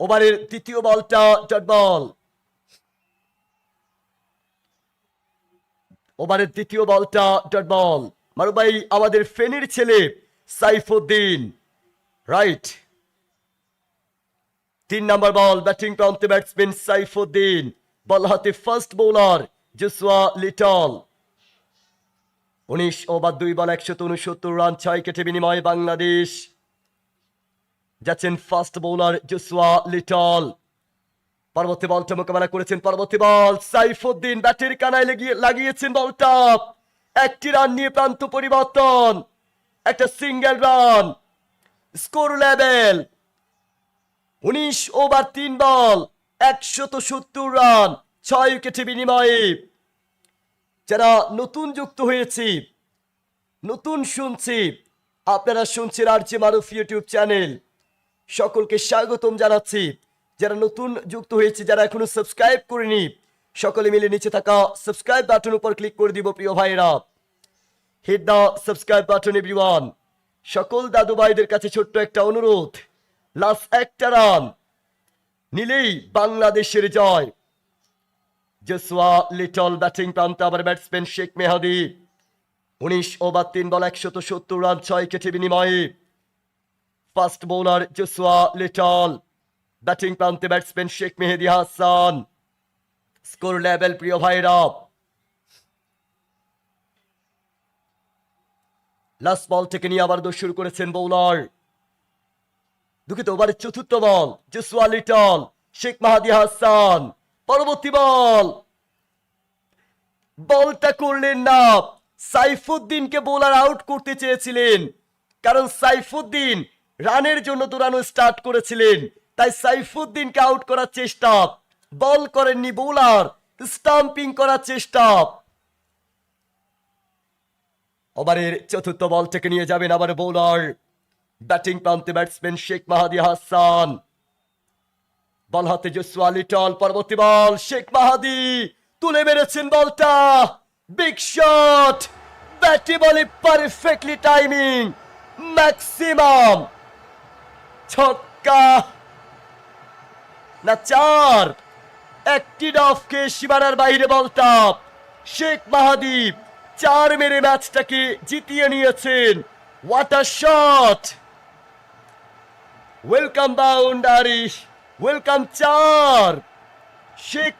ওভারের তৃতীয় বলটা ডট বল ওভারের তৃতীয় বলটা ডট বল মারু ভাই আমাদের ছেলে সাইফুদ্দিন। রাইট তিন নাম্বার বল, ব্যাটিং প্রান্তে ব্যাটসম্যান সাইফুদ্দিন। বল হাতে ফার্স্ট বোলার জুসওয়া লিটল। উনিশ ওভার দুই বল একশত উনসত্তর রান, ছয় কেটে বিনিময়ে বাংলাদেশ। যাচ্ছেন ফার্স্ট বোলার জুসওয়া লিটল পরবর্তী বলটা মোকাবেলা করেছেন পরবর্তী বল সাইফুদ্দিন ব্যাটের কানায় লেগিয়ে, লাগিয়েছেন বলটা একটি রান নিয়ে প্রান্ত পরিবর্তন। একটা সিঙ্গেল রান স্কোর লেভেল উনিশ ওভার তিন বল একশত সত্তর রান ছয় উইকেটে বিনিময়ে। যারা নতুন যুক্ত হয়েছি, নতুন শুনছি, আপনারা শুনছেন আর যে মারুফ ইউটিউব চ্যানেল সকলকে স্বাগতম জানাচ্ছি। যারা নতুন যুক্ত হয়েছে, যারা এখনও সাবস্ক্রাইব করেনি, সকলে মিলে নিচে থাকা সাবস্ক্রাইব বাটন উপর ক্লিক করে দিব প্রিয় ভাইরা hit the subscribe button everyone সকল দাদু ভাইদের কাছে ছোট্ট একটা অনুরোধ। লাস্ট একটা রান। নিলেই বাংলাদেশের জয়। জসওয়া লিটল ব্যাটিং প্রান্ত, আবার ব্যাটসম্যান শেখ মেহাদি। উনিশ ওভার তিন বল, একশত সত্তর রান ছয় কেটে বিনিময়ে। First bowler Joshua Little batting প্রান্তে batsman Sheikh Mehedi Hasan score level প্রিয় ভাইরা লাস্ট বল থেকে নিয়ে আবার দোষ শুরু করেছেন বোলার দুঃখিত ওভারের চতুর্থ ball Joshua Little Sheikh Mahadi Hasan পরবর্তী বল বলটা করলেন না। সাইফুদ্দিনকে বোলার আউট করতে চেয়েছিলেন। কারণ সাইফুদ্দিন রানের জন্য দৌড়ানো স্টার্ট করেছিলেন। তাই সাইফুদ্দিনকে আউট করার চেষ্টা। বল করেননি বোলার স্টাম্পিং করার চেষ্টা। ওভারের চতুর্থ বল থেকে নিয়ে যাবেন আবার বোলার ব্যাটিং প্রান্তে ব্যাটসম্যান শেখ মাহাদি হাসান। বল হাতে জসওয়া লিটল পরবর্তী বল শেখ মাহাদি। তুলে মেরেছেন বলটা বিগ শট ব্যাটি বলে পারফেক্টলি টাইমিং ম্যাক্সিমাম ছক্কা। না, চার। একটি ডফকে সীমানার বাইরে বলটা শেখ মাহাদীপ চার মেরে ম্যাচটাকে জিতিয়ে নিয়েছেন। What a shot welcome boundary welcome চার। শেখ